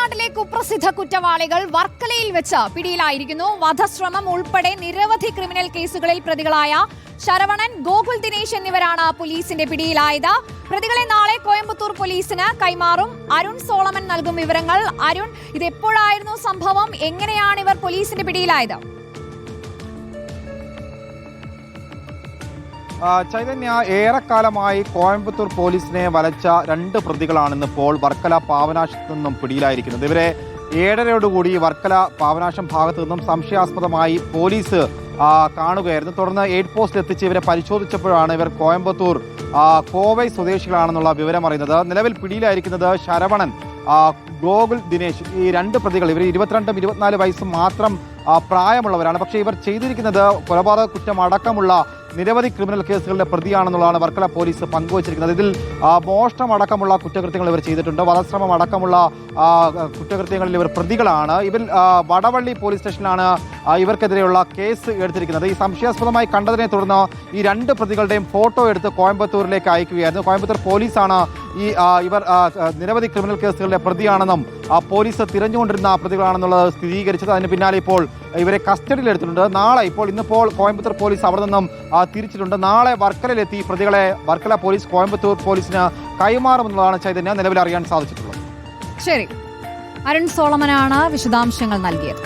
തമിഴ്നാട്ടിലെ കുപ്രസിദ്ധ കുറ്റവാളികൾ വർക്കലയിൽ വെച്ച് പിടിയിലായിരിക്കുന്നു. വധശ്രമം ഉൾപ്പെടെ നിരവധി ക്രിമിനൽ കേസുകളിൽ പ്രതികളായ ശരവണൻ ഗോകുൽ ദിനേശ് എന്നിവരാണ് പോലീസിന്റെ പിടിയിലായത്. പ്രതികളെ നാളെ കോയമ്പത്തൂർ പോലീസിന് കൈമാറും. അരുൺ സോളമൻ നൽകും വിവരങ്ങൾ. അരുൺ ഇത് എപ്പോഴായിരുന്നു സംഭവം? എങ്ങനെയാണ് ഇവർ പോലീസിന്റെ പിടിയിലായത്? ചൈതന്യ ഏറെക്കാലമായി കോയമ്പത്തൂർ പോലീസിനെ വലച്ച രണ്ട് പ്രതികളാണെന്ന് ഇപ്പോൾ വർക്കല പാവനാശത്ത് നിന്നും പിടിയിലായിരിക്കുന്നത്. ഇവരെ ഏഴരയോടുകൂടി വർക്കല പാവനാശം ഭാഗത്തു നിന്നും സംശയാസ്പദമായി പോലീസ് കാണുകയായിരുന്നു. തുടർന്ന് എയ്ഡ് പോസ്റ്റിൽ എത്തിച്ച് ഇവരെ പരിശോധിച്ചപ്പോഴാണ് ഇവർ കോയമ്പത്തൂർ കോവൈ സ്വദേശികളാണെന്നുള്ള വിവരം അറിയുന്നത്. നിലവിൽ പിടിയിലായിരിക്കുന്നത് ശരവണൻ ഗോകുൽ ദിനേശ്. ഈ രണ്ട് പ്രതികൾ ഇവർ ഇരുപത്തിരണ്ടും ഇരുപത്തിനാല് വയസ്സും മാത്രം പ്രായമുള്ളവരാണ്. പക്ഷേ ഇവർ ചെയ്തിരിക്കുന്നത് കൊലപാതക കുറ്റം അടക്കമുള്ള നിരവധി ക്രിമിനൽ കേസുകളുടെ പ്രതിയാണെന്നുള്ളതാണ് വർക്കല പോലീസ് പങ്കുവച്ചിരിക്കുന്നത്. ഇതിൽ മോഷ്ടമടക്കമുള്ള കുറ്റകൃത്യങ്ങൾ ഇവർ ചെയ്തിട്ടുണ്ട്. വധശ്രമം അടക്കമുള്ള കുറ്റകൃത്യങ്ങളിൽ ഇവർ പ്രതികളാണ്. ഇവർ വടവള്ളി പോലീസ് സ്റ്റേഷനിലാണ് ഇവർക്കെതിരെയുള്ള കേസ് എടുത്തിരിക്കുന്നത്. ഈ സംശയാസ്പദമായി കണ്ടതിനെ തുടർന്ന് ഈ രണ്ട് പ്രതികളുടെയും ഫോട്ടോ എടുത്ത് കോയമ്പത്തൂരിലേക്ക് അയക്കുകയായിരുന്നു. കോയമ്പത്തൂർ പോലീസാണ് ഈ ഇവർ നിരവധി ക്രിമിനൽ കേസുകളിലെ പ്രതിയാണെന്നും പോലീസ് തിരഞ്ഞുകൊണ്ടിരുന്ന പ്രതികളാണെന്നുള്ളത് സ്ഥിരീകരിച്ചത്. അതിന് പിന്നാലെ ഇപ്പോൾ ഇവരെ കസ്റ്റഡിയിൽ എടുത്തിട്ടുണ്ട് നാളെ ഇപ്പോൾ ഇന്നിപ്പോൾ കോയമ്പത്തൂർ പോലീസ് അവിടെ നിന്നും തിരിച്ചിട്ടുണ്ട്. നാളെ വർക്കലയിലെത്തി പ്രതികളെ വർക്കല പോലീസ് കോയമ്പത്തൂർ പോലീസിന് കൈമാറുമെന്നുള്ളതാണ് ചൈതന്യ നിലവിൽ അറിയാൻ സാധിച്ചിട്ടുള്ളത്. ശരി. അരുൺ സോളമനാണ് വിശദാംശങ്ങൾ നൽകിയത്.